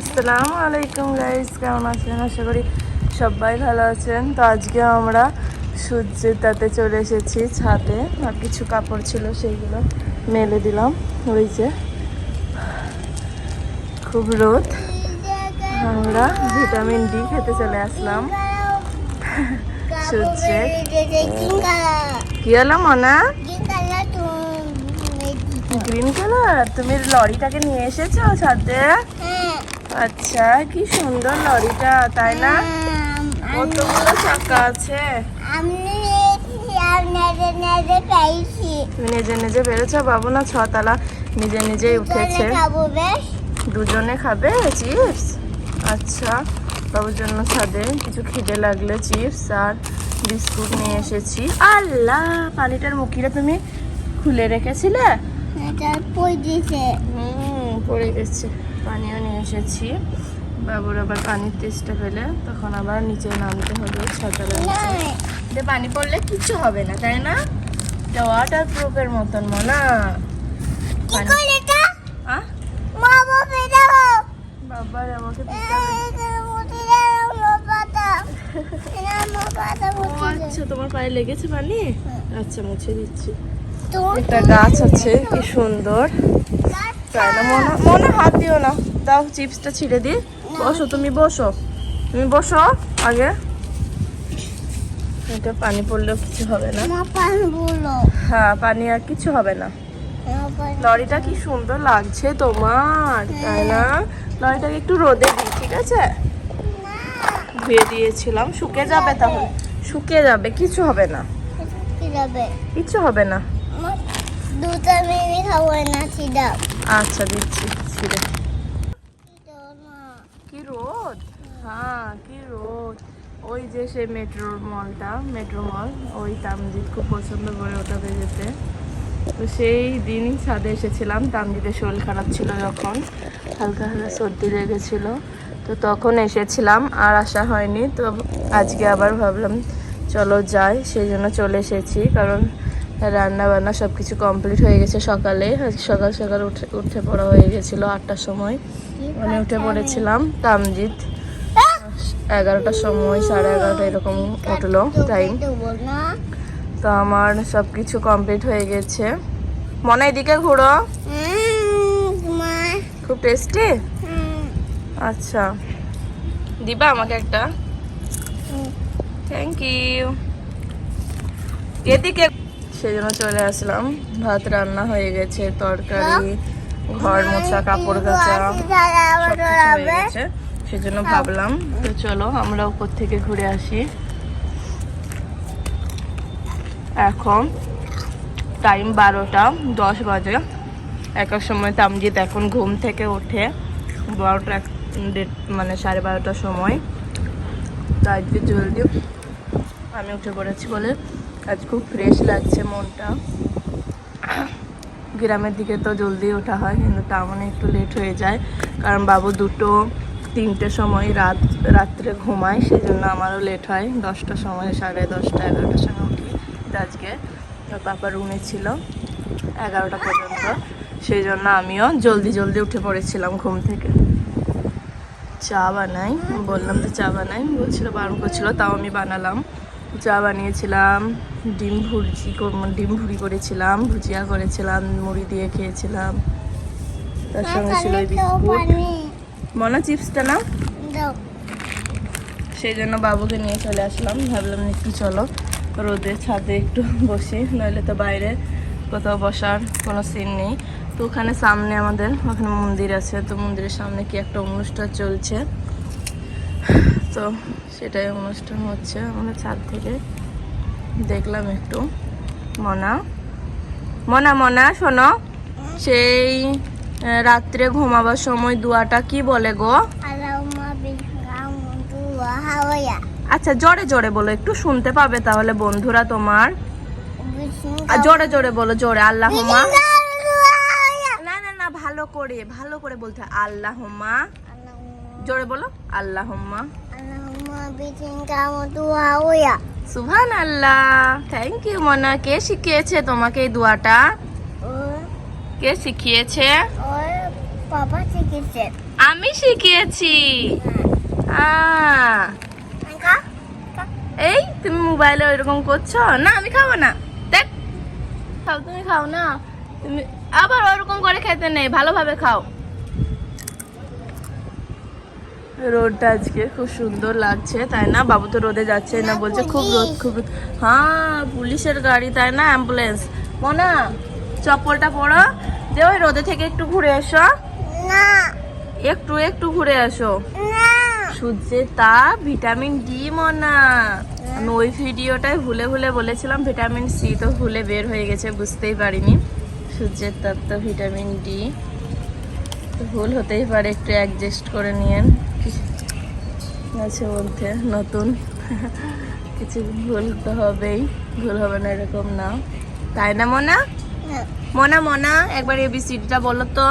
আসসালামু আলাইকুম গাইস কেমন আছেন? আশা করি সবাই ভালো আছেন। তো আজকে আমরা সূর্যের তাতে চলে এসেছি ছাদে। আর কিছু কাপড় ছিল সেইগুলো মেলে দিলাম। ওই যে খুব রোদ। আমরা ভিটামিন ডি খেতে চলে আসলাম। সূর্যের কি হলো মনা? গ্রিন কালার তুমি লরিটাকে নিয়ে এসেছ ছাদে? আচ্ছা কি সুন্দর লরিটা তাই না? কতগুলো চাকা আছে? নিজে নিজে বেরোছো বাবু না ছতলা নিজে নিজেই উঠেছে। দুজনে খাবে? চিপস? আচ্ছা বাবুর জন্য ছাদে কিছু খিদে লাগলে চিপস আর বিস্কুট নিয়ে এসেছি। আল্লাহ পানিটার মুখিটা তুমি খুলে রেখেছিলে? হুম পড়ে গেছে। পানিও নিয়ে এসেছি। বাবুর আবার পানির টেস্টটা পেলে তখন আবার নিচে নামতে হবে নিচে। পানি পড়লে কিচ্ছু হবে না তাই না? এটা ওয়াটার প্রুফের মতন মনা। আহ বাবা আমাকে পিটাবে। ও আচ্ছা তোমার পায়ে লেগেছে পানি? আচ্ছা মুছে দিচ্ছি। একটা গাছ আছে কি সুন্দর। না মনে মনে হাত দিও না। দাও চিপসটা ছিঁড়ে দি। বসো তুমি বসো। তুমি বসো আগে। এটা পানি পড়লেও কিছু হবে না। হ্যাঁ পানি আর কিছু হবে না। লরিটা কি সুন্দর লাগছে তোমার তাই না? লরিটাকে একটু রোদে দিই ঠিক আছে? ধুয়ে দিয়েছিলাম। শুকে যাবে তাহলে। শুকে যাবে কিছু হবে না। কিছু হবে না। দুটা মিনিট খাব না সিধা আচ্ছা দিচ্ছি ছিঁড়ে কি রোদ? হ্যাঁ কি রোদ। ওই যে সেই মেট্রোর মলটা, মেট্রো মল, ওই তামজিৎ খুব পছন্দ করে ওটাতে যেতে তো সেই দিনই ছাদে এসেছিলাম তামজিদের শরীর খারাপ ছিল যখন, হালকা হালকা সর্দি লেগেছিল। তো তখন এসেছিলাম, আর আসা হয়নি, তো আজকে আবার ভাবলাম, চলো যাই, সেই জন্য চলে এসেছি, কারণ রান্না বান্না সব কিছু কমপ্লিট হয়ে গেছে সকালে। সকাল সকাল উঠে উঠে পড়া হয়ে গেছিল আটটার সময়। মানে উঠে পড়েছিলাম তামজিৎ। এগারোটার সময়, সাড়ে এগারোটা এরকম উঠল টাইম তো আমার সব কিছু কমপ্লিট হয়ে গেছে। মনে, এদিকে ঘুরো। খুব টেস্টি আচ্ছা। দিবা আমাকে একটা? থ্যাংক ইউ এদিকে সেই জন্য চলে আসলাম। ভাত রান্না হয়ে গেছে, তরকারি, ঘর মোছা, কাপড় কাচা হয়ে। গেছে। সেজন্য ভাবলাম, তো চলো আমরা উপর থেকে ঘুরে আসি। এখন টাইম বারোটা, দশ বাজে। এক এক সময় তামজিৎ এখন ঘুম থেকে ওঠে, বারোটা মানে সাড়ে বারোটার সময়। তো আজকে জলদি আমি উঠে পড়েছি বলে আজ খুব ফ্রেশ লাগছে মনটা। গ্রামের দিকে তো জলদি ওঠা হয়, কিন্তু টাউনে একটু লেট হয়ে যায়। কারণ বাবু দুটো তিনটের সময় রাত, রাত্রে ঘুমায় সেই জন্য আমারও লেট হয়। দশটার সময়, সাড়ে দশটা, এগারোটার সময় উঠি আজকে পাপা রুমে ছিল, এগারোটা পর্যন্ত। সেই জন্য আমিও জলদি জলদি উঠে পড়েছিলাম ঘুম থেকে। চা বানাই, বললাম তো চা বানাই, বলছিল বারণ করছিল, তাও আমি বানালাম। চা বানিয়েছিলাম ডিম ভুজি ডিম ভুড়ি করেছিলাম ভুজিয়া করেছিলাম মুড়ি দিয়ে খেয়েছিলাম। তার সঙ্গে ছিল বিস্কুট। মনা চিপসটা না সেই জন্য বাবুকে নিয়ে চলে আসলাম। ভাবলাম একটু চলো রোদে ছাদে একটু বসি নইলে তো বাইরে কোথাও বসার কোনো সিন নেই। তো ওখানে সামনে আমাদের ওখানে মন্দির আছে। তো মন্দিরের সামনে কি একটা অনুষ্ঠান চলছে? তো সেটাই অনুষ্ঠান হচ্ছে আমরা ছাদ থেকে। দেখলাম একটু। মনা। মনা মনা শোনো। সেই রাত্রে ঘুমাবার সময় দুয়াটা কি বলে গো? আচ্ছা জোরে জোরে বলো। একটু শুনতে পাবে তাহলে বন্ধুরা তোমার। আর জোরে জোরে বলো জোরে। আল্লাহ না না না ভালো করে ভালো করে বলতে আল্লাহ জোরে বলো। আল্লাহ সুভান আল্লাহ থ্যাংক ইউ মনা। কে শিখিয়েছে তোমাকে এই দোয়াটা? কে শিখিয়েছে? আমি শিখিয়েছি। এই তুমি মোবাইলে ওইরকম করছ? না আমি খাব না। দেখ। খাও তুমি খাও না। তুমি আবার ওরকম করে খেতে নেই। ভালোভাবে খাও। রোদটা আজকে খুব সুন্দর লাগছে তাই না? বাবু তো রোদে যাচ্ছে না বলছে খুব রোদ খুব রোদ। হ্যাঁ পুলিশের গাড়ি তাই না? অ্যাম্বুলেন্স। মনা চপ্পলটা পরো যে ওই রোদে থেকে একটু ঘুরে এসো। না। একটু একটু ঘুরে আসো সূর্যের তাপ ভিটামিন ডি মনা। আমি ওই ভিডিওটায় ভুলে ভুলে বলেছিলাম ভিটামিন সি তো ভুলে বের হয়ে গেছে বুঝতেই পারিনি। সূর্যের তাপ তো ভিটামিন ডি। ভুল হতেই পারে একটু অ্যাডজাস্ট করে নিয়েন। আছে বলতে নতুন। কিছু ভুল তো হবেই ভুল হবে না এরকম না। তাই না মনা? মনা মনা একবার এবিসিডিটা বলো তো।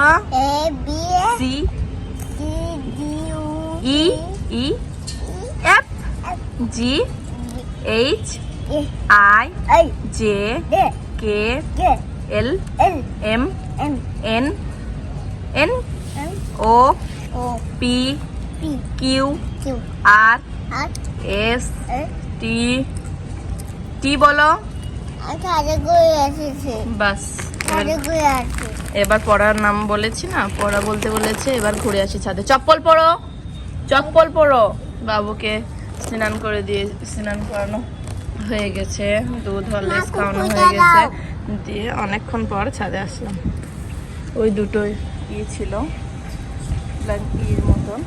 A B C E E F G H I J K L M N N O P Q R S T T বলো। বাস এবার পড়ার নাম বলেছি না পড়া বলতে বলেছে এবার ঘুরে আসি ছাদে। চপ্পল পরো চপ্পল পরো বাবুকে স্নান করে দিয়ে স্নান করানো হয়ে গেছে দুধ হরলিক্স মা, খাওয়ানো হয়ে গেছে। দিয়ে অনেকক্ষণ পর ছাদে আসলাম। ওই দুটোই ইয়ে ছিল ব্ল্যাঙ্কির মতন।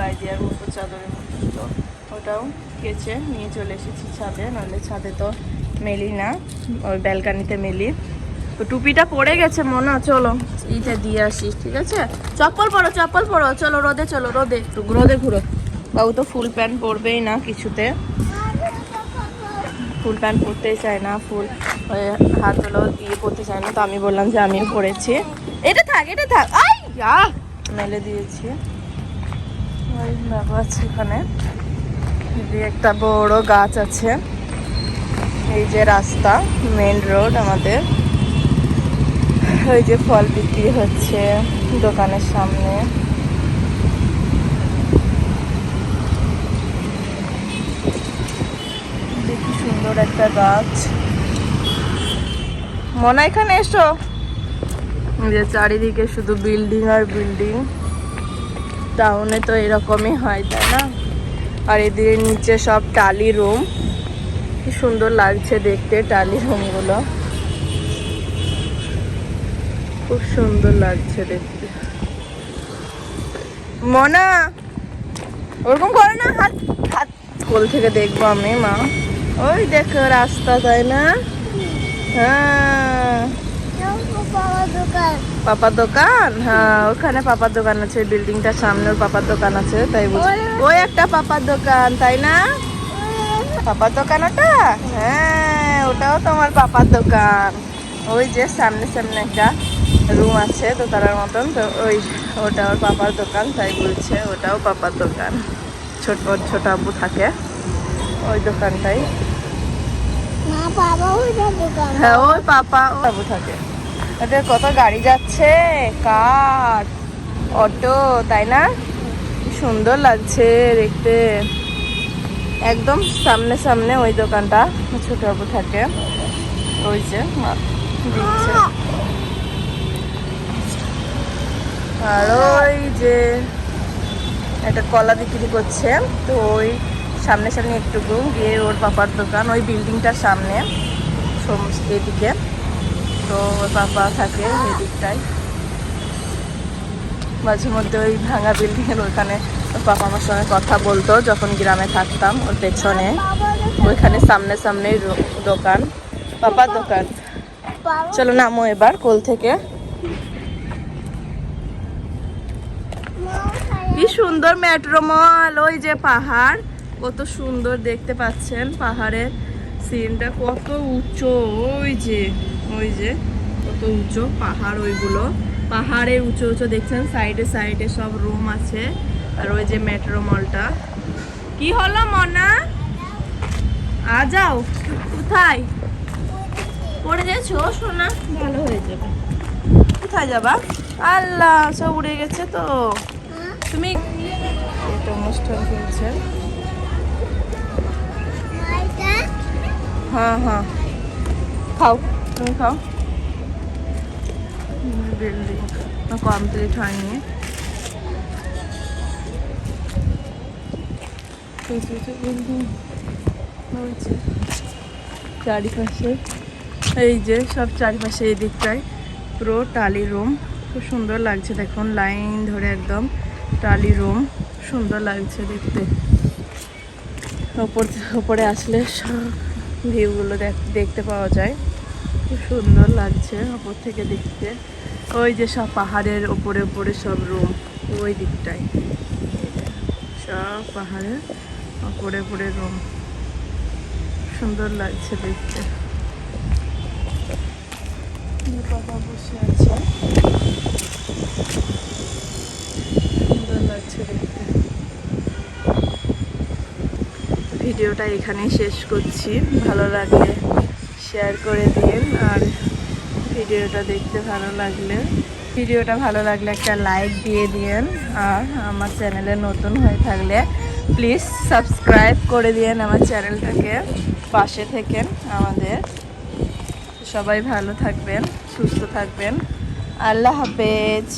গায়ে দেওয়ার মতো চাদরের মতো তো ওটাও কেচে নিয়ে চলে এসেছি ছাদে, নাহলে ছাদে তো মেলি না, ওই ব্যালকানিতে মেলি। তো টুপিটা পড়ে গেছে মনে, চলো। ইতে দিয়ে আসি, ঠিক আছে? চপ্পল পরো চপ্পল পরো। চলো, রোদে চলো, রোদে রোদে ঘুরো। বাবু তো ফুল প্যান্ট পরবেই না কিছুতে। ফুল প্যান্ট পরতেই চায় না, ফুল হাত হলো ইয়ে পরতে চায় না, তো আমি বললাম যে আমিও পরেছি। এটা থাক এটা থাক, আই! মেলে দিয়েছি। বাবু আছে এখানে একটা বড় গাছ আছে। এই যে রাস্তা মেন রোড আমাদের। ওই যে ফল বিক্রি হচ্ছে দোকানের সামনে। সুন্দর একটা গাছ। মনে, এখানে এসো। যে চারিদিকে শুধু বিল্ডিং আর বিল্ডিং টাউনে তো এরকমই হয়, তাই না? আর এদিকে নিচে সব টালি রুম কি সুন্দর লাগছে দেখতে টালি রুমগুলো খুব সুন্দর লাগছে দেখতে। মনা, ওরকম করে না, হাত হাত কোল থেকে দেখব আমি, মা। ওই দেখো রাস্তা, তাই না? হ্যাঁ। পাপার দোকান? হ্যাঁ ওখানে পাপার দোকান আছে বিল্ডিংটার সামনে ওর পাপার দোকান আছে তাই বলছি ওই একটা পাপার দোকান তাই না? পাপার দোকান ওটা? হ্যাঁ ওটাও তোমার পাপার দোকান। ওই যে সামনে সামনে একটা রুম আছে তো তার মতন তো ওই ওটা ওর পাপার দোকান তাই বলছে ওটাও পাপার দোকান। ছোট ছোট আব্বু থাকে ওই দোকানটাই। হ্যাঁ ওই পাপা বাবু থাকে। ওদের কত গাড়ি যাচ্ছে? কার? অটো, তাই না? সুন্দর লাগছে দেখতে। একদম সামনে সামনে ওই দোকানটা, ছোট বাবু থাকে। ওই যে দিচ্ছে। আর ওই যে একটা কলা বিক্রি করছে, তো ওই সামনে সামনে একটুকু গিয়ে ওর পাপার দোকান, ওই বিল্ডিংটার সামনে এদিকে। তো ওর পাপা থাকে এদিকটায়। মাঝে মধ্যে ওই ভাঙা বিল্ডিং এর ওইখানে পাপা আমার সঙ্গে কথা বলতো, যখন গ্রামে থাকতাম ওর পেছনে। ওইখানে সামনে সামনেই রো- দোকান, পাপার দোকান। চলো নামো এবার কোল থেকে। কি সুন্দর মেট্রো মল ওই যে পাহাড়। কত সুন্দর দেখতে পাচ্ছেন পাহাড়ের সিনটা কত উঁচু, ওই যে। ওই যে, কত উঁচু পাহাড় ওইগুলো। পাহাড়ের উঁচু উঁচু দেখছেন? সাইডে সাইডে সব রুম আছে। আর ওই যে মেট্রো মলটা। কি হলো মনা? আ যাও। কোথায়? পড়ে যাচ্ছ সোনা? ভালো হয়ে যাবে। কোথায় যাবা? আল্লাহ, সব উড়ে গেছে তো। তুমি এটা অনুষ্ঠান চলছে হ্যাঁ হ্যাঁ। খাও। তুমি খাও। বিল্ডিং কমপ্লিট হয়নি। বিল্ডিং হয়েছে চারিপাশে। এই যে সব চারিপাশে এই দিকটায়। পুরো টালি রুম খুব সুন্দর লাগছে দেখুন লাইন ধরে একদম। টালি রুম সুন্দর লাগছে দেখতে। ওপর ওপরে আসলে সব ভিউগুলো দেখতে পাওয়া যায়। খুব সুন্দর লাগছে ওপর থেকে দেখতে। ওই যে সব পাহাড়ের ওপরে ওপরে সব রুম, ওই দিকটায়। সব পাহাড়ের ওপরে ওপরে রুম। সুন্দর লাগছে দেখতে। বাবা বসে আছে। সুন্দর লাগছে দেখতে। ভিডিওটা এখানেই শেষ করছি। ভালো লাগলে শেয়ার করে দিন আর ভিডিওটা দেখতে ভালো লাগলে। ভিডিওটা ভালো লাগলে একটা লাইক দিয়ে দিন আর আমার চ্যানেলে নতুন হয়ে থাকলে প্লিজ সাবস্ক্রাইব করে দিন আমার চ্যানেলটাকে। পাশে থেকেন আমাদের। সবাই ভালো থাকবেন, সুস্থ থাকবেন। আল্লাহ হাফেজ।